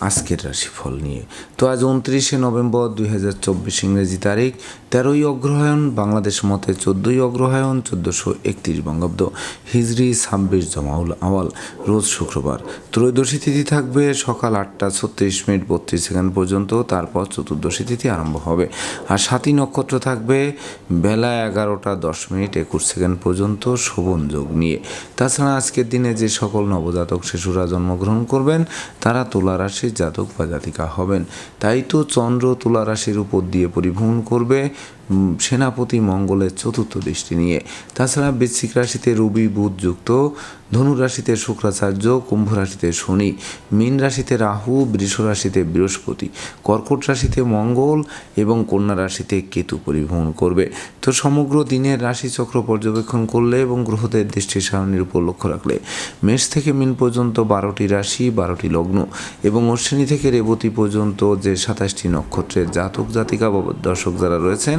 আজকের রাশিফল নিয়ে। তো আজ উনত্রিশে নভেম্বর দুই হাজার চব্বিশ ইংরেজি তারিখ, তেরোই অগ্রহায়ণ, বাংলাদেশ মতে চোদ্দোই অগ্রহায়ণ, চোদ্দোশো একত্রিশ বঙ্গাব্দ। হিজরি ছাব্বিশ জমাউল আওয়াল, রোজ শুক্রবার। ত্রয়োদশী তিথি থাকবে সকাল আটটা ছত্রিশ মিনিট বত্রিশ সেকেন্ড পর্যন্ত, তারপর চতুর্দশী তিথি আরম্ভ হবে। আর সাতই নক্ষত্র থাকবে বেলা এগারোটা দশ মিনিট একুশ সেকেন্ড পর্যন্ত শোভন যোগ নিয়ে। তাছাড়া আজকের দিনে যে সকল নবজাতক শিশুরা জন্মগ্রহণ করবেন, তারা তুলা রাশির জাতক বা জাতিকা হবেন। তাই তো চন্দ্র তুলা রাশির উপর দিয়ে পরিভ্রমণ করবে। সেনাপতি মঙ্গলের চতুর্থ দৃষ্টি নিয়ে। তাছাড়া বৃশ্চিক রাশিতে রবি, বুধ যুক্ত, ধনু রাশিতে শুক্রাচার্য, কুম্ভ রাশিতে শনি, মীন রাশিতে রাহু, বৃষ রাশিতে বৃহস্পতি, কর্কট রাশিতে মঙ্গল এবং কন্যা রাশিতে কেতু পরিভ্রমণ করবে। তো সমগ্র দিনের রাশিচক্র পর্যবেক্ষণ করলে এবং গ্রহদের দৃষ্টি সারণীর উপর লক্ষ্য রাখলে মেষ থেকে মিন পর্যন্ত বারোটি রাশি, বারোটি লগ্ন এবং অশ্বিনী থেকে রেবতী পর্যন্ত যে সাতাশটি নক্ষত্রের জাতক জাতিকা দর্শক যারা রয়েছেন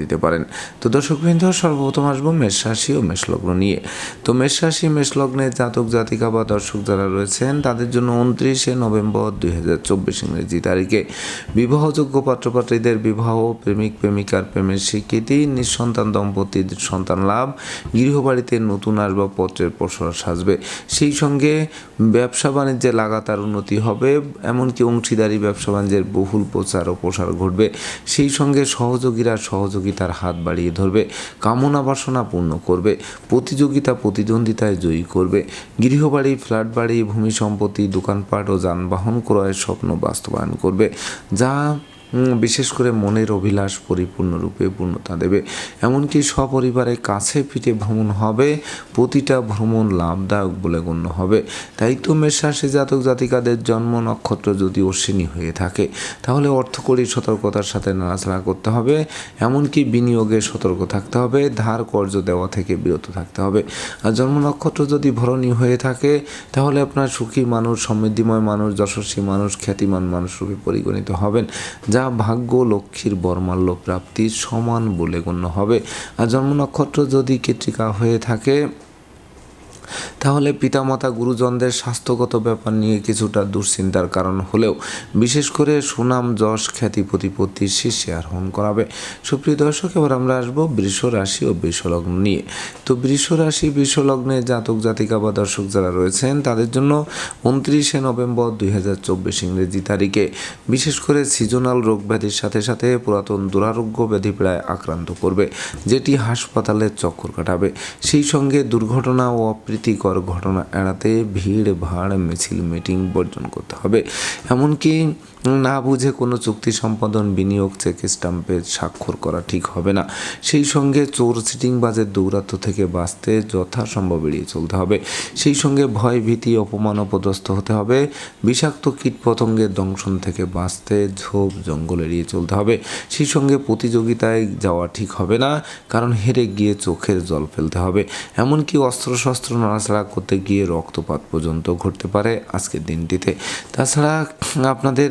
দিতে পারেন। তো দর্শকবৃন্দ, সর্বপ্রথম আসব মেষ রাশি ও মেষ লগ্ন নিয়ে। তো মেষ রাশি, মেষ লগ্নের জাতক, জাতিকা বা দর্শক যারা রয়েছেন, তাদের জন্য উনত্রিশে নভেম্বর দুই হাজার চব্বিশ ইংরেজি তারিখে বিবাহযোগ্য পাত্রপাত্রীদের বিবাহ, প্রেমিক, প্রেমিকার প্রেমের স্বীকৃতি, নিঃসন্তান, দম্পতির সন্তান লাভ, গৃহবাড়িতে নতুন আসবাবপত্রের প্রসার সাজবে। সেই সঙ্গে ব্যবসা বাণিজ্যে লাগাতার উন্নতি হবে, এমনকি অংশীদারি ব্যবসা বাণিজ্যের বহুল প্রচার ও প্রসার ঘটবে। সেই সঙ্গে সহযোগীরা সহযোগিতার হাত বাড়িয়ে ধরবে, কামনা বাসনা পূর্ণ করবে, প্রতিযোগিতা প্রতিদ্বন্দ্বিতায় জয়ী করবে গৃহবাড়ি ফ্ল্যাট বাড়ি, ভূমি সম্পত্তি, দোকানপাট ও যানবাহন ক্রয়ের স্বপ্ন বাস্তবায়ন করবে। যা বিশেষ করে মনের অভিলাষ পরিপূর্ণরূপে পূর্ণতা দেবে। এমনকি সপরিবারে কাছে পিঠে ভ্রমণ হবে, প্রতিটা ভ্রমণ লাভদায়ক বলে গণ্য হবে। তাই তো মেষরাশি জাতক জাতিকাদের জন্ম নক্ষত্র যদি অশ্বিনী হয়ে থাকে, তাহলে অর্থকরী সতর্কতার সাথে নাড়াচাড়া করতে হবে। এমনকি বিনিয়োগে সতর্ক থাকতে হবে, ধার কর্য দেওয়া থেকে বিরত থাকতে হবে। আর জন্ম নক্ষত্র যদি ভরণী হয়ে থাকে, তাহলে আপনার সুখী মানুষ, সমৃদ্ধিময় মানুষ, যশস্বী মানুষ, খ্যাতিমান মানুষ রূপে পরিগণিত হবেন। যা ভাগ্য লক্ষ্মীর বর্মাল্য প্রাপ্তির সমান বলে গণ্য হবে। আর জন্ম নক্ষত্র যদি কেটিকা হয়ে থাকে তাহলে পিতামাতা গুরুজনদের স্বাস্থ্যগত ব্যাপার নিয়ে কিছুটা দুশ্চিন্তার কারণ হলেও বিশেষ করে সুনাম, যশ, খ্যাতি প্রতিপত্তির শীর্ষে আরোহণ করাবে। সুপ্রিয় দর্শক, এবার আমরা আসব বৃষ রাশি ও বৃষলগ্ন নিয়ে। তো বৃষ রাশি বৃষলগ্নে জাতক, জাতিকা বা দর্শক যারা রয়েছেন, তাদের জন্য উনত্রিশে নভেম্বর দুই হাজার চব্বিশ ইংরেজি তারিখে বিশেষ করে সিজনাল রোগ ব্যাধির সাথে সাথে পুরাতন দুরারোগ্য ব্যাধি প্রায় আক্রান্ত করবে, যেটি হাসপাতালের চক্কর কাটাবে। সেই সঙ্গে দুর্ঘটনা ও অপ্রীতিকর ঘটনা এড়াতে ভিড় ভাড় মিছিল মিটিং বর্জন করতে হবে। এমনকি না বুঝে কোনো চুক্তি সম্পাদন, বিনিয়োগ, চেক স্টাম্পে স্বাক্ষর করা ঠিক হবে না। সেই সঙ্গে চোর সিটিংবাজের দৌরাত্ম থেকে বাঁচতে যথাসম্ভব এড়িয়ে চলতে হবে। সেই সঙ্গে ভয়, ভীতি, অপমান অপদস্থ হতে হবে। বিষাক্ত কীটপতঙ্গের দংশন থেকে বাঁচতে ঝোপ, জঙ্গল এড়িয়ে চলতে হবে। সেই সঙ্গে প্রতিযোগিতায় যাওয়া ঠিক হবে না, কারণ হেরে গিয়ে চোখের জল ফেলতে হবে। এমনকি অস্ত্রশস্ত্র নাড়াচাড়া করতে গিয়ে রক্তপাত পর্যন্ত ঘটতে পারে আজকের দিনটিতে। তাছাড়া আপনাদের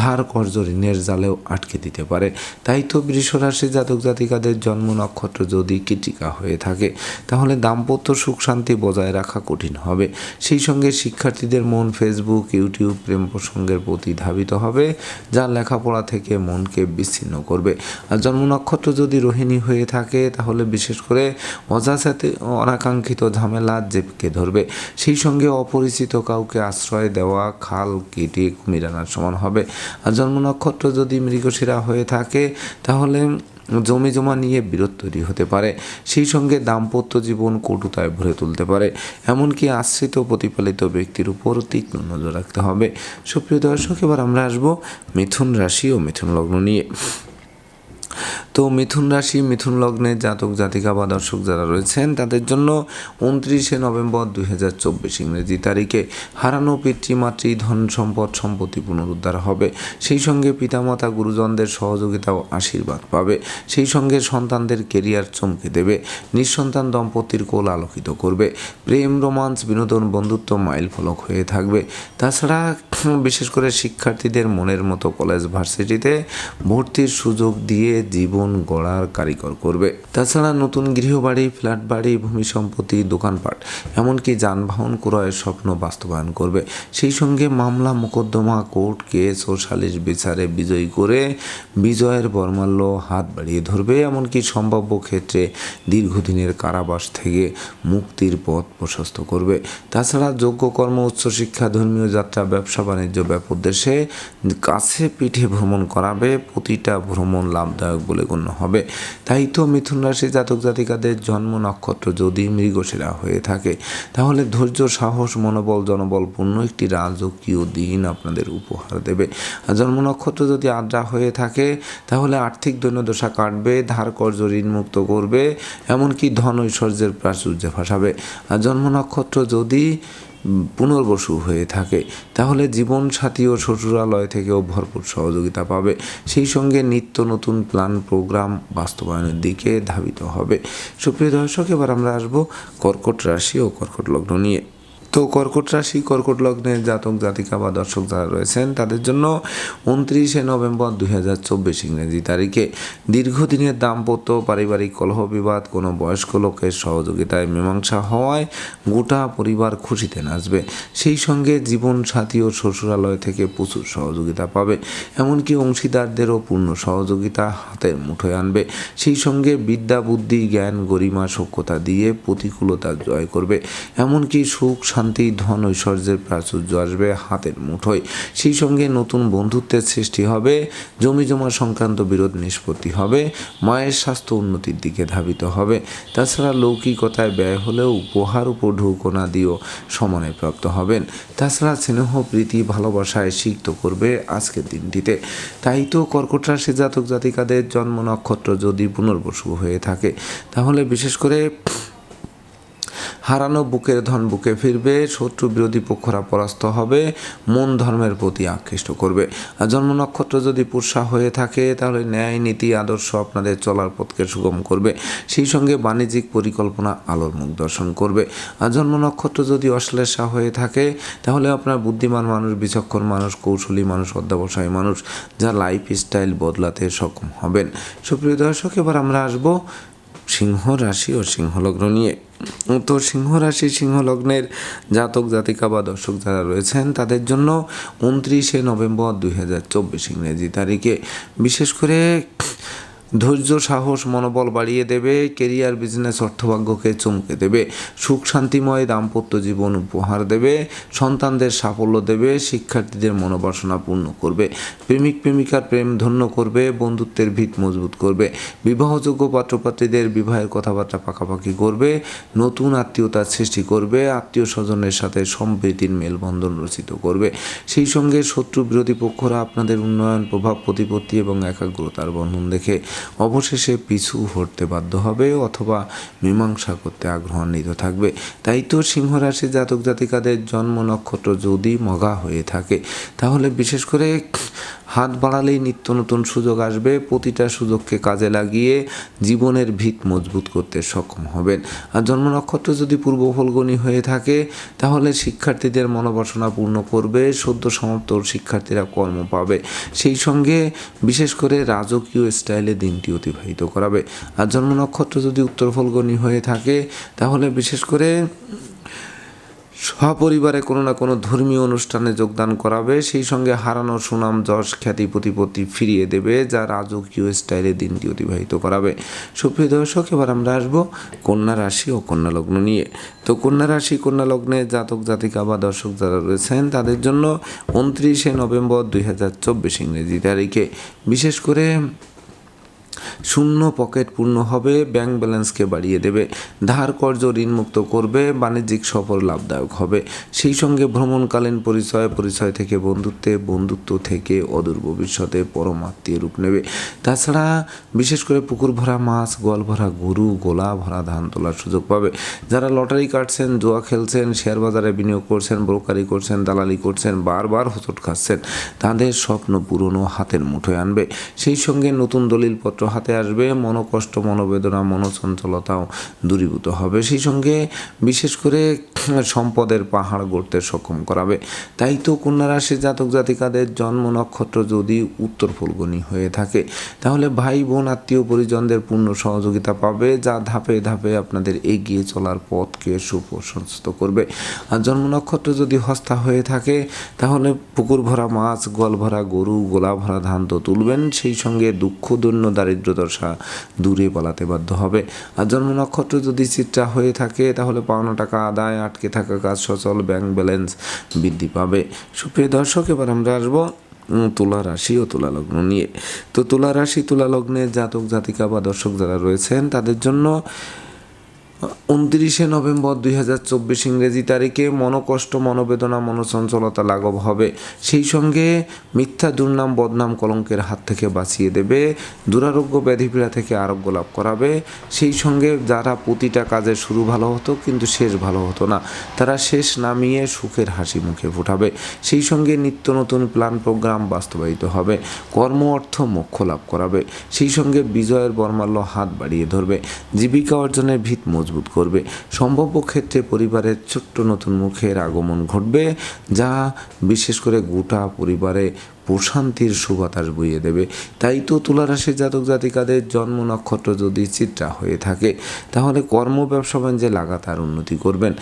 ধার কর্জ ঋণের জালেও আটকে দিতে পারে। তাই তো বৃষরাশি জাতক জাতিকাদের জন্ম নক্ষত্র যদি কীটিকা হয়ে থাকে, তাহলে দাম্পত্য সুখ শান্তি বজায় রাখা কঠিন হবে। সেই সঙ্গে শিক্ষার্থীদের মন ফেসবুক ইউটিউব প্রেম প্রসঙ্গের প্রতি ধাবিত হবে, যা লেখাপড়া থেকে মনকে বিচ্ছিন্ন করবে। আর জন্ম নক্ষত্র যদি রোহিণী হয়ে থাকে, তাহলে বিশেষ করে অযাচাতে অনাকাঙ্ক্ষিত ঝামেলা জেপকে ধরবে। সেই সঙ্গে অপরিচিত কাউকে আশ্রয় দেওয়া, খাল কেটে কুমির আনার সমান হবে। আর জন্ম নক্ষত্র যদি মৃগশিরা হয়ে থাকে, তাহলে জমি জমা নিয়ে বিরোধ তৈরি হতে পারে। সেই সঙ্গে দাম্পত্য জীবন কটুতায় ভরে তুলতে পারে। এমনকি আশ্রিত প্রতিপালিত ব্যক্তির উপর তীক্ষ্ণ নজর রাখতে হবে। সুপ্রিয় দর্শক, এবার আমরা আসব মিথুন রাশি ও মিথুন লগ্ন নিয়ে। তো মিথুন রাশি, মিথুন লগ্নে জাতক, জাতিকা বা দর্শক যারা রয়েছেন, তাদের জন্য উনত্রিশে নভেম্বর দুই হাজার চব্বিশ ইংরেজি তারিখে হারানো পিতৃমাতৃ ধন সম্পদ, সম্পত্তি পুনরুদ্ধার হবে। সেই সঙ্গে পিতামাতা, গুরুজনদের সহযোগিতা ও আশীর্বাদ পাবে। সেই সঙ্গে সন্তানদের কেরিয়ার চমকে দেবে। নিঃসন্তান দম্পতির কোল আলোকিত করবে। প্রেম, রোমান্স, বিনোদন, বন্ধুত্ব মাইল ফলক হয়ে থাকবে। তাছাড়া বিশেষ করে শিক্ষার্থীদের মনের মতো কলেজ ভার্সিটিতে ভর্তির সুযোগ দিয়ে জীবন গড়ার কারিগর করবে। তাছাড়া নতুন গৃহবাড়ি ফ্ল্যাট বাড়ি ভূমি সম্পত্তি, দোকানপাট, এমনকি যানবাহন ক্রয়ের স্বপ্ন বাস্তবায়ন করবে। সেই সঙ্গে মামলা, মোকদ্দমা, কোর্ট কেস ও সালিশ বিচারে বিজয়ী করে বিজয়ের বর্মাল্য হাত বাড়িয়ে ধরবে, এমনকি সম্ভাব্য ক্ষেত্রে দীর্ঘদিনের কারাবাস থেকে মুক্তির পথ প্রশস্ত করবে। তাছাড়া যোগ্য কর্ম, উচ্চশিক্ষা, ধর্মীয় যাত্রা, ব্যবসা বাণিজ্য ব্যাপোদ্দেশে কাছে পিঠে ভ্রমণ করাবে, প্রতিটা ভ্রমণ লাভদায়ক বলে গণ্য হবে। তাই তো মিথুন রাশি জাতক জাতিকাদের জন্ম নক্ষত্র যদি মৃগশিরা হয়ে থাকে, তাহলে ধৈর্য, সাহস, মনোবল, জনবলপূর্ণ একটি রাজকীয় দিন আপনাদের উপহার দেবে। আর জন্ম নক্ষত্র যদি আদ্রা হয়ে থাকে, তাহলে আর্থিক দৈন্যদশা কাটবে, ধার কর্য ঋণ মুক্ত করবে, এমনকি ধন ঐশ্বর্যের প্রাচুর্যে ভাসাবে। আর জন্ম নক্ষত্র যদি পুনর্বসু হয়ে থাকে, তাহলে জীবন সাথী ও শ্বশুরালয় থেকেও ভরপুর সহযোগিতা পাবে। সেই সঙ্গে নিত্য নতুন প্ল্যান, প্রোগ্রাম বাস্তবায়নের দিকে ধাবিত হবে। সুপ্রিয় দর্শক, এবার আমরা আসব কর্কট রাশি ও কর্কট লগ্ন নিয়ে। তো কর্কট রাশি, কর্কট লগ্নের জাতক, জাতিকা বা দর্শক যারা রয়েছেন, তাদের জন্য উনত্রিশে নভেম্বর দুই হাজার চব্বিশ ইংরেজি তারিখে দীর্ঘদিনের দাম্পত্য, পারিবারিক কলহ বিবাদ, কোনো বয়স্ক লোকের সহযোগিতায় মীমাংসা হওয়ায় গোটা পরিবার খুশিতে নাচবে। সেই সঙ্গে জীবন সাথী ও শ্বশুরালয় থেকে প্রচুর সহযোগিতা পাবে, এমনকি অংশীদারদেরও পূর্ণ সহযোগিতা হাতের মুঠোয় আনবে। সেই সঙ্গে বিদ্যা, বুদ্ধি, জ্ঞান, গরিমা সক্ষতা দিয়ে প্রতিকূলতা জয় করবে, এমনকি সুখ, শান্তি ধন, ঐশ্বর্যের প্রাচুর্য আসবে হাতের মুঠোয়। সেই সঙ্গে নতুন বন্ধুত্বের সৃষ্টি হবে, জমি জমা সংক্রান্ত বিরোধ নিষ্পত্তি হবে, মায়ের স্বাস্থ্য উন্নতির দিকে ধাবিত হবে। তাছাড়া লৌকিকতায় ব্যয় হলেও উপহার উপর ঢৌকোনা দিয়েও সমানে প্রাপ্ত হবেন। তাছাড়া স্নেহ, প্রীতি, ভালোবাসায় সিক্ত করবে আজকের দিনটিতে। তাই তো কর্কট রাশি জাতক জাতিকাদের জন্ম নক্ষত্র যদি পুনর্বসু হয়ে থাকে, তাহলে বিশেষ করে হারানো বুকের ধন বুকে ফিরবে শত্রু বিরোধী পক্ষরা পরাস্ত হবে, মন ধর্মের প্রতি আকৃষ্ট করবে। জন্ম নক্ষত্র যদি পুরসা হয়ে থাকে, তাহলে ন্যায় নীতি, আদর্শ আপনাদের চলার পথকে সুগম করবে। সেই সঙ্গে বাণিজ্যিক পরিকল্পনা, আলোর মুখ দর্শন করবে। আর জন্ম নক্ষত্র যদি অশ্লেষা হয়ে থাকে, তাহলে আপনার বুদ্ধিমান মানুষ, বিচক্ষণ মানুষ, কৌশলী মানুষ, অধ্যাবসায়ী মানুষ যা লাইফ স্টাইল বদলাতে সক্ষম হবেন। সুপ্রিয় দর্শক, এবার আমরা আসব সিংহ রাশি ও সিংহলগ্ন নিয়ে। তো সিংহ রাশি সিংহ লগ্নের জাতক, জাতিকা বা দর্শক যারা রয়েছেন, তাদের জন্য উনত্রিশে নভেম্বর দুই হাজার চব্বিশ ইংরেজি তারিখে বিশেষ করে ধৈর্য, সাহস, মনোবল বাড়িয়ে দেবে, কেরিয়ার, বিজনেস, অর্থভাগ্যকে চমকে দেবে, সুখ, শান্তিময় দাম্পত্য জীবন উপহার দেবে, সন্তানদের সাফল্য দেবে, শিক্ষার্থীদের মনোবাসনা পূর্ণ করবে, প্রেমিক, প্রেমিকার প্রেম ধন্য করবে, বন্ধুত্বের ভিত মজবুত করবে, বিবাহযোগ্য পাত্রপাত্রীদের বিবাহের কথাবার্তা পাকাপাকি করবে, নতুন আত্মীয়তার সৃষ্টি করবে আত্মীয় স্বজনের সাথে সম্প্রীতির মেলবন্ধন রচিত করবে। সেই সঙ্গে শত্রু বিরোধী পক্ষরা আপনাদের উন্নয়ন, প্রভাব, প্রতিপত্তি এবং একাগ্রতার বন্ধন দেখে অবশেষে পিছু হটতে বাধ্য হবে অথবা মীমাংসা করতে আগ্রহান্বিত থাকবে। তাই তো সিংহরাশি জাতক জাতিকাদের জন্ম নক্ষত্র যদি মগা হয়ে থাকে, তাহলে বিশেষ করে হাত বাড়ালেই নিত্য নতুন সুযোগ আসবে। প্রতিটা সুযোগকে কাজে লাগিয়ে জীবনের ভিত মজবুত করতে সক্ষম হবেন। আর জন্ম নক্ষত্র যদি পূর্ব ফলগণী হয়ে থাকে, তাহলে শিক্ষার্থীদের মনোবাসনা পূর্ণ করবে, সদ্য সমাপ্ত শিক্ষার্থীরা কর্ম পাবে। সেই সঙ্গে বিশেষ করে রাজকীয় স্টাইলে দিনটি অতিবাহিত করাবে। আর জন্ম নক্ষত্র যদি উত্তর ফলগণী হয়ে থাকে, তাহলে বিশেষ করে সপরিবারে কোনো না কোনো ধর্মীয় অনুষ্ঠানে যোগদান করাবে, সেই সঙ্গে হারানো সুনাম, যশ, খ্যাতি, প্রতিপত্তি ফিরিয়ে দেবে, যা রাজকীয় স্টাইলে দিনটি অতিবাহিত করাবে। সুপ্রিয় দর্শক, এবার আমরা আসব কন্যা রাশি ও কন্যা লগ্ন নিয়ে। তো কন্যা রাশি, কন্যা লগ্নে জাতক, জাতিকা বা দর্শক যারা রয়েছেন, তাদের জন্য উনত্রিশে নভেম্বর দুই হাজার চব্বিশ ইংরেজি তারিখে। বিশেষ করে শূন্য পকেট পূর্ণ হবে ব্যাংক ব্যালেন্সকে বাড়িয়ে দেবে, ধার কর্জ ঋণমুক্ত করবে, বাণিজ্যিক সফর লাভদায়ক হবে। সেই সঙ্গে ভ্রমণকালীন পরিচয় পরিচয় থেকে বন্ধুত্বে, বন্ধুত্ব থেকে অদূর ভবিষ্যতে পরমাত্মীয় রূপ নেবে। তাছাড়া বিশেষ করে পুকুর ভরা মাছ, গোয়াল ভরা গরু, গোলা ভরা ধান তোলার সুযোগ পাবে। যারা লটারি কাটছেন, জুয়া খেলছেন শেয়ার বাজারে বিনিয়োগ করছেন ব্রোকারি করছেন, দালালি করছেন, বারবার হোঁচট খাচ্ছেন, তাদের স্বপ্ন পূরণও হাতের মুঠোয় আনবে। সেই সঙ্গে নতুন দলিলপত্র হাতে আসবে, মনোকষ্ট, মনোবেদনা মনোচঞ্চলতাও দূরীভূত হবে। সেই সঙ্গে বিশেষ করে সম্পদের পাহাড় গড়তে সক্ষম করাবে। তাই তো কন্যা রাশির জাতক জাতিকাদের জন্ম নক্ষত্র যদি উত্তর ফুলগনি হয়ে থাকে, তাহলে ভাই, বোন, আত্মীয় পরিজনদের পূর্ণ সহযোগিতা পাবে, যা ধাপে ধাপে আপনাদের এগিয়ে চলার পথকে সুপ্রশস্ত করবে। আর জন্ম নক্ষত্র যদি হস্তা হয়ে থাকে, তাহলে পুকুর ভরা মাছ, গোয়াল ভরা গরু গোলা ভরা ধান তো তুলবেন। সেই সঙ্গে দুঃখ দৈন্য দারিদ্র দশা দূরে পালাতে বাধ্য হবে। আর জন্ম নক্ষত্র যদি চিত্রা হয়ে থাকে, তাহলে পাওনা টাকা আদায়, আটকে থাকা কাজ সচল ব্যাংক ব্যালেন্স বৃদ্ধি পাবে। সুপ্রিয় দর্শক, এবার আমরা আসব তুলা রাশি ও তুলা লগ্ন নিয়ে। তো তুলা রাশি, তুলা লগ্নে জাতক জাতিকা বা দর্শক যারা রয়েছেন, তাদের জন্য উনত্রিশে নভেম্বর দুই হাজার চব্বিশ ইংরেজি তারিখে মনোকষ্ট, মনোবেদনা, মনোচঞ্চলতা লাঘব হবে। সেই সঙ্গে মিথ্যা, দুর্নাম, বদনাম কলঙ্কের হাত থেকে বাঁচিয়ে দেবে, দুরারোগ্য ব্যাধিপীড়া থেকে আরোগ্য লাভ করাবে। সেই সঙ্গে যারা প্রতিটা কাজে শুরু ভালো হতো, কিন্তু শেষ ভালো হতো না। তারা শেষ নামিয়ে সুখের হাসি মুখে ফোটাবে। সেই সঙ্গে নিত্য নতুন প্ল্যান, প্রোগ্রাম বাস্তবায়িত হবে। কর্ম, অর্থ, মোক্ষ লাভ করাবে। সেই সঙ্গে বিজয়ের বর্মাল্য হাত বাড়িয়ে ধরবে। জীবিকা অর্জনের ভিত মজবুত করবে। সম্ভাব্য ক্ষেত্রে পরিবারের ছোট্ট নতুন মুখের আগমন ঘটবে, যা বিশেষ করে গোটা পরিবারে প্রশান্তির সুবাতাস বইয়ে দেবে। তাই তো তুলারাশির জাতক জাতিকাদের জন্ম নক্ষত্র যদি চিত্রা হয়ে থাকে, তাহলে কর্ম ব্যবসা বাণিজ্যে লাগাতার উন্নতি করবেন।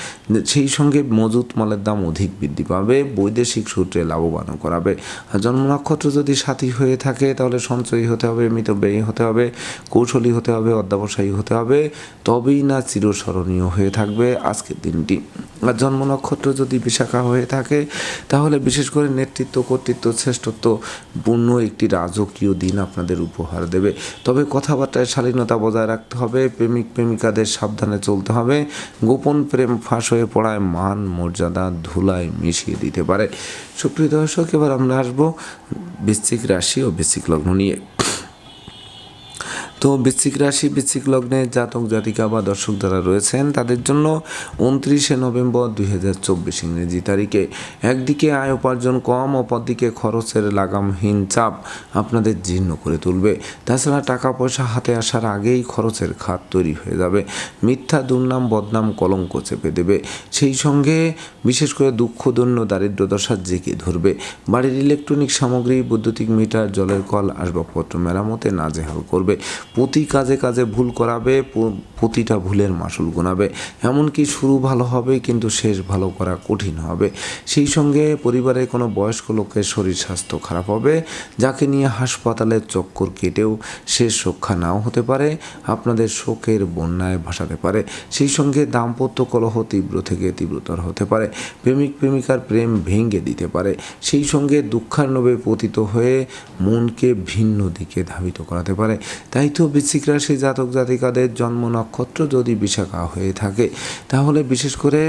সেই সঙ্গে মজুত মালের দাম অধিক বৃদ্ধি পাবে, বৈদেশিক সূত্রে লাভবানও করাবে। আর জন্ম নক্ষত্র যদি সাথী হয়ে থাকে, তাহলে সঞ্চয়ী হতে হবে, মৃত মিতব্যয়ী হতে হবে, কৌশলী হতে হবে, অধ্যাবসায়ী হতে হবে, তবেই না চিরস্মরণীয় হয়ে থাকবে আজকের দিনটি। আর জন্ম নক্ষত্র যদি বিশাখা হয়ে থাকে, তাহলে বিশেষ করে নেতৃত্ব, কর্তৃত্ব, শ্রেষ্ঠত্ব পূর্ণ একটি রাজকীয় দিন আপনাদের উপহার দেবে। তবে কথাবার্তায় শালীনতা বজায় রাখতে হবে, প্রেমিক প্রেমিকাদের সাবধানে চলতে হবে, গোপন প্রেম ফাঁস হয়ে পড়ায় মান মর্যাদা ধুলায় মিশিয়ে দিতে পারে। সুপ্রিয় দর্শক, এবার আমরা আসব বৃশ্চিক রাশি ও বৃশ্চিক লগ্ন নিয়ে। তো বৃশ্চিক রাশি, বৃশ্চিক লগ্নে জাতক, জাতিকা বা দর্শক যারা রয়েছেন, তাদের জন্য উনত্রিশে নভেম্বর দুই হাজার চব্বিশ ইংরেজি তারিখে। একদিকে আয় উপার্জন কম, অপরদিকে খরচের লাগামহীন চাপ আপনাদের জীর্ণ করে তুলবে। তাছাড়া টাকা পয়সা হাতে আসার আগেই খরচের খাত তৈরি হয়ে যাবে। মিথ্যা, দুর্নাম, বদনাম, কলঙ্ক চেপে দেবে। সেই সঙ্গে বিশেষ করে দুঃখ, দৈন্য দারিদ্র দশা ধরবে। বাড়ির ইলেকট্রনিক সামগ্রী, বৈদ্যুতিক মিটার, জলের কল, আসবাবপত্র মেরামতে নাজেহাল করবে। প্রতি কাজে কাজে ভুল করাবে প্রতিটা ভুলের মাসুল গোনাবে। এমনকি শুরু ভালো হবে, কিন্তু শেষ ভালো করা কঠিন হবে। সেই সঙ্গে পরিবারের কোনো বয়স্ক লোকের শরীর স্বাস্থ্য খারাপ হবে, যাকে নিয়ে হাসপাতালের চক্কর কেটেও শেষ রক্ষা নাও হতে পারে, আপনাদের শোকের বন্যায় ভাসাতে পারে। সেই সঙ্গে দাম্পত্য কলহ তীব্র থেকে তীব্রতর হতে পারে, প্রেমিক প্রেমিকার প্রেম ভেঙে দিতে পারে। সেই সঙ্গে দুঃখান্নবে পতিত হয়ে মনকে ভিন্ন দিকে ধাবিত করাতে পারে। তাই তো বৃশ্চিক রাশি জাতক জাতিকাদের জন্ম নক্ষত্র যদি বিশাখা হয়ে থাকে, তাহলে বিশেষ করে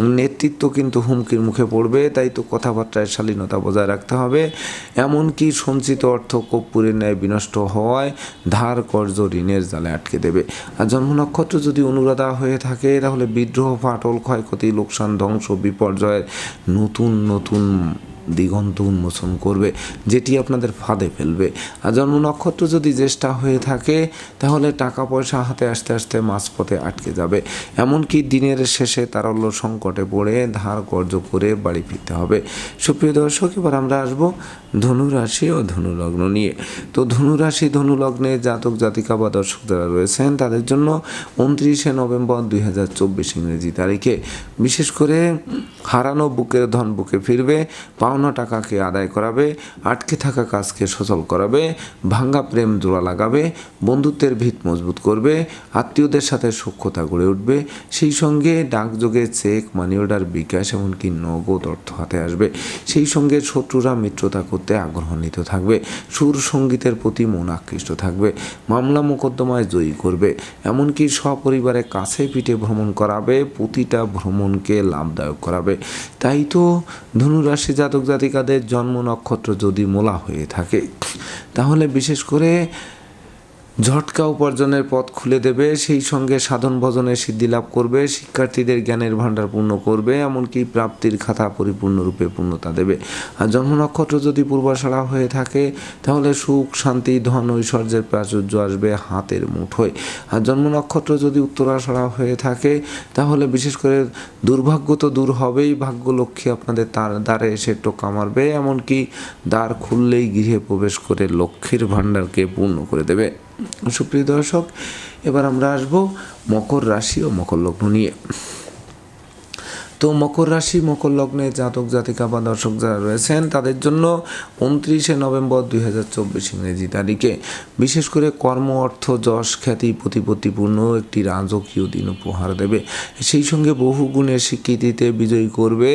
নেতৃত্ব কিন্তু হুমকির মুখে পড়বে, তাই তো কথাবার্তায় শালীনতা বজায় রাখতে হবে। এমনকি সঞ্চিত অর্থ কর্পূরের ন্যায় বিনষ্ট হওয়ায় ধার কর্য ঋণের জালে আটকে দেবে। আর জন্ম নক্ষত্র যদি অনুরাধা হয়ে থাকে, তাহলে বিদ্রোহ, ফাটল, ক্ষয়ক্ষতি, লোকসান, ধ্বংস, বিপর্যয়ের নতুন নতুন দিগন্ত উন্মোচন করবে, যেটি আপনাদের ফাঁদে ফেলবে। আর জন্ম নক্ষত্র যদি জ্যেষ্ঠা হয়ে থাকে, তাহলে টাকা পয়সা হাতে আসতে আসতে মাঝপথে আটকে যাবে। এমনকি দিনের শেষে তারল্য সংকটে পড়ে ধার কর্য করে বাড়ি ফিরতে হবে। সুপ্রিয় দর্শক, এবার আমরা আসব ধনুরাশি ও ধনুলগ্ন নিয়ে। তো ধনুরাশি, ধনুলগ্নে জাতক, জাতিকা বা দর্শক যারা রয়েছেন, তাদের জন্য উনত্রিশে নভেম্বর দুই হাজার চব্বিশ ইংরেজি তারিখে। বিশেষ করে হারানো বুকের ধন বুকে ফিরবে পাওনা টাকাকে আদায় করাবে, আটকে থাকা কাজকে সচল করাবে, ভাঙ্গা প্রেম জোড়া লাগাবে, বন্ধুত্বের ভিত মজবুত করবে, আত্মীয়দের সাথে সক্ষতা গড়ে উঠবে, সেই সঙ্গে ডাকযোগে চেক মানি অর্ডার বিকাশ, এমনকি নগদ অর্থ হাতে আসবে। সেই সঙ্গে শত্রুরা মিত্রতা করতে আগ্রহান্বিত থাকবে, সুর সঙ্গীতের প্রতি মন আকৃষ্ট থাকবে, মামলা মোকদ্দমায় জয়ী করবে, এমনকি সপরিবারে কাছে পিঠে ভ্রমণ করাবে, প্রতিটা ভ্রমণকে লাভদায়ক করাবে। তাই তো ধনুরাশি জাতক জাতিকাদের জন্ম নক্ষত্র যদি মোলা হয়ে থাকে তাহলে বিশেষ করে ঝটকা উপার্জনের পথ খুলে দেবে, সেই সঙ্গে সাধন ভজনের সিদ্ধি লাভ করবে, শিক্ষার্থীদের জ্ঞানের ভাণ্ডার পূর্ণ করবে, এমনকি প্রাপ্তির খাতা পরিপূর্ণরূপে পূর্ণতা দেবে। আর জন্ম নক্ষত্র যদি পূর্বাষাড়া হয়ে থাকে, তাহলে সুখ, শান্তি, ধন, ঐশ্বর্যের প্রাচুর্য আসবে হাতের মুঠোয়। আর জন্ম নক্ষত্র যদি উত্তরাষাড়া হয়ে থাকে, তাহলে বিশেষ করে দুর্ভাগ্য তো দূর হবেই, ভাগ্য লক্ষ্মী আপনাদের তার দ্বারে এসে টোকা মারবে, এমনকি দ্বার খুললেই গৃহে প্রবেশ করে লক্ষ্মীর ভাণ্ডারকে পূর্ণ করে দেবে। সুপ্রিয় দর্শক এবার আমরা আসব মকর রাশি ও মকর লগ্ন নিয়ে। তো মকর রাশি, মকর লগ্নে জাতক, জাতিকা বা দর্শক যারা রয়েছেন, তাদের জন্য উনত্রিশে নভেম্বর দুই হাজার চব্বিশ ইংরেজি তারিখে। বিশেষ করে কর্ম, অর্থ, যশ, খ্যাতি, প্রতিপত্তিপূর্ণ একটি রাজকীয় দিন উপহার দেবে। সেই সঙ্গে বহু গুণের স্বীকৃতিতে বিজয়ী করবে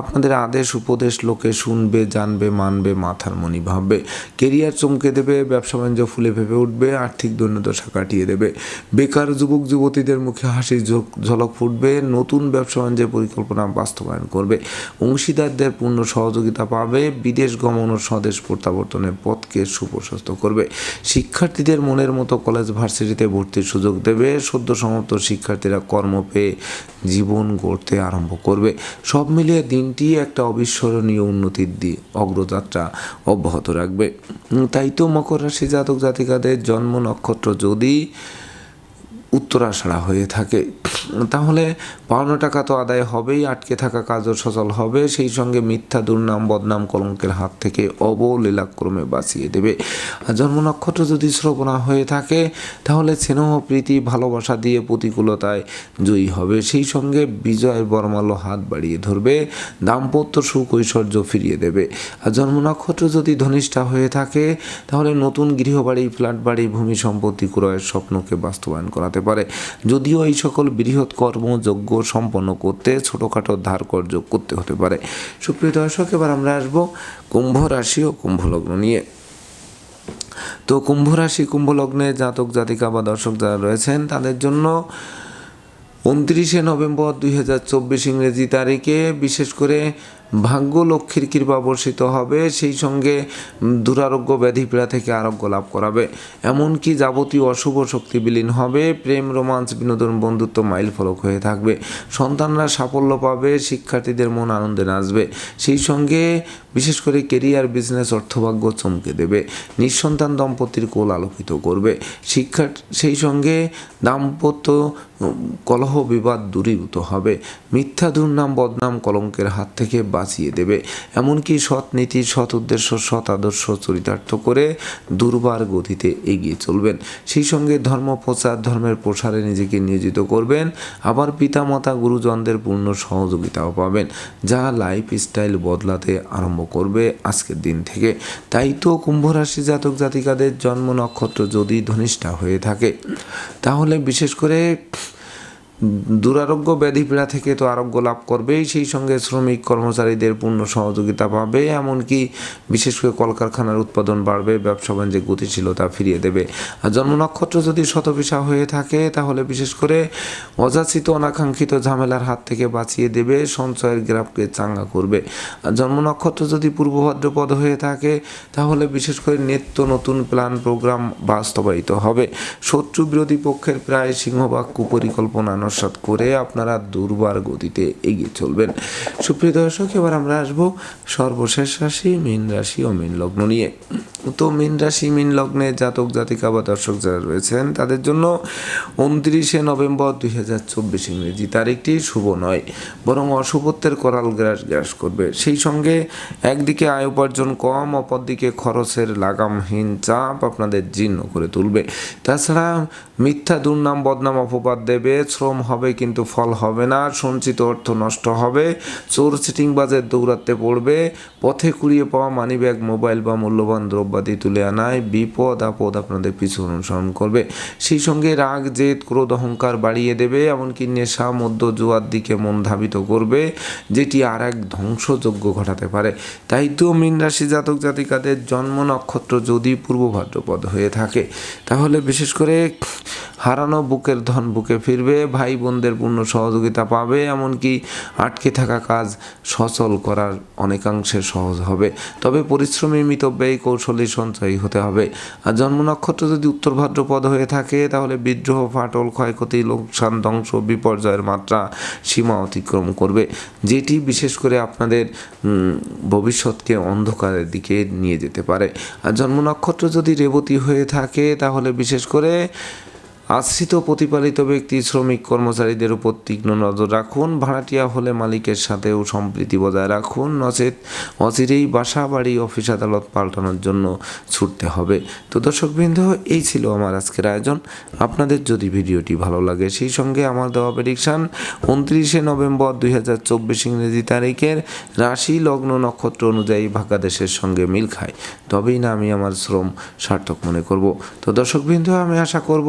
আপনাদের আদেশ, উপদেশ, লোকে শুনবে, জানবে, মানবে, মাথার মনি ভাববে। কেরিয়ার চমকে দেবে, ব্যবসা বাণিজ্য ফুলে ফেপে উঠবে, আর্থিক দৈন্যদশা কাটিয়ে দেবে। বেকার যুবক, যুবতীদের মুখে হাসির ঝলক ফুটবে, নতুন ব্যবসা বাণিজ্যের পরিকল্পনা বাস্তবায়ন করবে। অংশীদারদের পূর্ণ সহযোগিতা পাবে। বিদেশ গমন ও স্বদেশ প্রত্যাবর্তনের পথকে সুপ্রশস্ত করবে। শিক্ষার্থীদের মনের মতো কলেজ ভার্সিটিতে ভর্তির সুযোগ দেবে। সদ্য সমাপ্ত শিক্ষার্থীরা কর্ম পেয়ে জীবন গড়তে আরম্ভ করবে। সব মিলিয়ে দিনটি একটা অবিস্মরণীয় উন্নতির দিক অগ্রযাত্রা অব্যাহত রাখবে। তাই তো মকর রাশি জাতক জাতিকাদের জন্ম নক্ষত্র যদি উত্তরাষাড়া হয়ে থাকে তাহলে পাওনা টাকা তো আদায় হবেই, আটকে থাকা কাজও সচল হবে, সেই সঙ্গে মিথ্যা, দুর্নাম, বদনাম কলঙ্কের হাত থেকে অবলীলাক্রমে বাঁচিয়ে দেবে। জন্ম নক্ষত্র যদি শ্রবণা হয়ে থাকে, তাহলে স্নেহ, প্রীতি, ভালোবাসা দিয়ে প্রতিকূলতায় জয়ী হবে। সেই সঙ্গে বিজয়ের বর্মালো হাত বাড়িয়ে ধরবে, দাম্পত্য সুখ ঐশ্বর্য ফিরিয়ে দেবে। আর জন্ম নক্ষত্র যদি ধনিষ্ঠা হয়ে থাকে, তাহলে নতুন গৃহবাড়ি ফ্ল্যাট বাড়ি ভূমি সম্পত্তি ক্রয়ের স্বপ্নকে বাস্তবায়ন করাতে পারে। যদিও এই সকল বৃহৎ কর্মযোগ্য সম্পন্ন করতে ছোটোখাটো ধার কর্য করতে হতে পারে। সুপ্রিয় দর্শক, এবার আমরা আসব কুম্ভ রাশি ও কুম্ভ লগ্ন নিয়ে। তো কুম্ভ রাশি, কুম্ভ জাতক, জাতিকা বা দর্শক যারা রয়েছেন, তাদের জন্য উনত্রিশে নভেম্বর দুই হাজার চব্বিশ ইংরেজি তারিখে বিশেষ করে ভাগ্য লক্ষ্মীর কৃপা বর্ষিত হবে, সেই সঙ্গে দুরারোগ্য ব্যাধি পীড়া থেকে আরোগ্য লাভ করাবে। এমনকি যাবতীয় অশুভ শক্তি বিলীন হবে, প্রেম, রোমান্স, বিনোদন, বন্ধুত্ব মাইল ফলক হয়ে থাকবে। সন্তানরা সাফল্য পাবে, শিক্ষার্থীদের মন আনন্দে নাচবে। সেই সঙ্গে বিশেষ করে কেরিয়ার, বিজনেস, অর্থভাগ্য চমকে দেবে। নিঃসন্তান দম্পতির কোল আলোকিত করবে। শিক্ষা সেই সঙ্গে দাম্পত্য কলহ বিবাদ দূরীভূত হবে। মিথ্যা, দুর্নাম, বদনাম কলঙ্কের হাত থেকে বাঁচিয়ে দেবে। এমনকি সৎ নীতি, সৎ উদ্দেশ্য, সৎ আদর্শ চরিতার্থ করে দুর্বার গতিতে এগিয়ে চলবেন। সেই সঙ্গে ধর্ম প্রচার, ধর্মের প্রসারে নিজেকে নিয়োজিত করবেন। আবার পিতামাতা, গুরুজনদের পূর্ণ সহযোগিতাও পাবেন, যা লাইফ স্টাইল বদলাতে আরম্ভ করবে আজকের দিন থেকে। তাই তো কুম্ভ রাশি জাতক জাতিকাদের জন্ম নক্ষত্র যদি ধনিষ্ঠা হয়ে থাকে, তাহলে বিশেষ করে দুরারোগ্য ব্যাধি পীড়া থেকে তো আরোগ্য লাভ করবেই, সেই সঙ্গে শ্রমিক কর্মচারীদের পূর্ণ সহযোগিতা পাবে, এমনকি বিশেষ করে কলকারখানার উৎপাদন বাড়বে, ব্যবসা বাণিজ্যে গতিশীলতা ফিরিয়ে দেবে। আর জন্ম নক্ষত্র যদি শতবিশা হয়ে থাকে, তাহলে বিশেষ করে অযাচিত, অনাকাঙ্ক্ষিত ঝামেলার হাত থেকে বাঁচিয়ে দেবে, সঞ্চয়ের গ্রাফকে চাঙ্গা করবে। আর জন্ম নক্ষত্র যদি পূর্ব ভাদ্রপদ হয়ে থাকে, তাহলে বিশেষ করে নিত্য নতুন প্ল্যান, প্রোগ্রাম বাস্তবায়িত হবে। শত্রু বিরোধী পক্ষের প্রায় সিংহবাগ কুপরিকল্পনা নস্বাত করে আপনারা দুর্বার গতিতে এগিয়ে চলবেন। সুপ্রিয় দর্শক, এবার আমরা আসব সর্বশেষ রাশি, মীন রাশি ও মীন লগ্ন নিয়ে। তো মিন রাশি, মিন লগ্নে জাতক, জাতিকা বা দর্শক যারা রয়েছেন, তাদের জন্য উনত্রিশে নভেম্বর দুই হাজার চব্বিশ ইংরেজি তারিখটি শুভ নয়, বরং অশুভত্বের করাল গ্রাস গ্রাস করবে। সেই সঙ্গে একদিকে আয় উপার্জন কম, অপরদিকে খরচের লাগামহীন চাপ আপনাদের জীর্ণ করে তুলবে। তাছাড়া মিথ্যা, দুর্নাম, বদনাম অপবাদ দেবে, শ্রম হবে কিন্তু ফল হবে না, সঞ্চিত অর্থ নষ্ট হবে, চোর সিটিং চিটিংবাজের দৌড়াতে পড়বে, পথে কুড়িয়ে পাওয়া মানিব্যাগ মোবাইল বা মূল্যবান দ্রব্যাদি তুলে আনায় বিপদ আপদ আপনাদের পিছু অনুসরণ করবে। সেই সঙ্গে রাগ, জেদ, ক্রোধ, অহংকার বাড়িয়ে দেবে, এমনকি নেশা মধ্য জুয়ার দিকে মন ধাবিত করবে, যেটি আর এক ধ্বংসযজ্ঞ ঘটাতে পারে। তাই তো মীন রাশি জাতক জাতিকাদের জন্ম নক্ষত্র যদি পূর্ব ভাদ্রপদ হয়ে থাকে, তাহলে বিশেষ করে হারানো বুকের ধন বুকে ফিরবে, ভাই বোনদের পূর্ণ সহযোগিতা পাবে, এমনকি আটকে থাকা কাজ সচল করার অনেকাংশে সহজ হবে। তবে পরিশ্রমী মিতব্যয়ী কৌশলী সঞ্চয়ী হতে হবে। আর জন্ম নক্ষত্র যদি উত্তর ভাদ্রপদ হয়ে থাকে, তাহলে বিদ্রোহ, ফাটল, ক্ষয়ক্ষতি, লোকসান, ধ্বংস, বিপর্যয়ের মাত্রা সীমা অতিক্রম করবে। যেটি বিশেষ করে আপনাদের ভবিষ্যৎকে অন্ধকারের দিকে নিয়ে যেতে পারে। আর জন্ম নক্ষত্র যদি রেবতী হয়ে থাকে, তাহলে বিশেষ করে আশ্রিত প্রতিপালিত ব্যক্তি, শ্রমিক, কর্মচারীদের উপর তীক্ষ্ণ নজর রাখুন, ভাড়াটিয়া হলে মালিকের সাথেও সম্প্রীতি বজায় রাখুন, নচেত অচিরেই বাসা, বাড়ি, অফিস, আদালত পাল্টানোর জন্য ছুটতে হবে। তো দর্শকবৃন্দ, এই ছিল আমার আজকের আয়োজন। আপনাদের যদি ভিডিওটি ভালো লাগে, সেই সঙ্গে আমার দেওয়া প্রেডিকশান উনত্রিশে নভেম্বর দুই হাজার চব্বিশ ইংরেজি তারিখের রাশি লগ্ন নক্ষত্র অনুযায়ী ভাগ্যাদেশের সঙ্গে মিল খায়। তবেই না আমি আমার শ্রম সার্থক মনে করব। তো দর্শকবৃন্দ, আমি আশা করব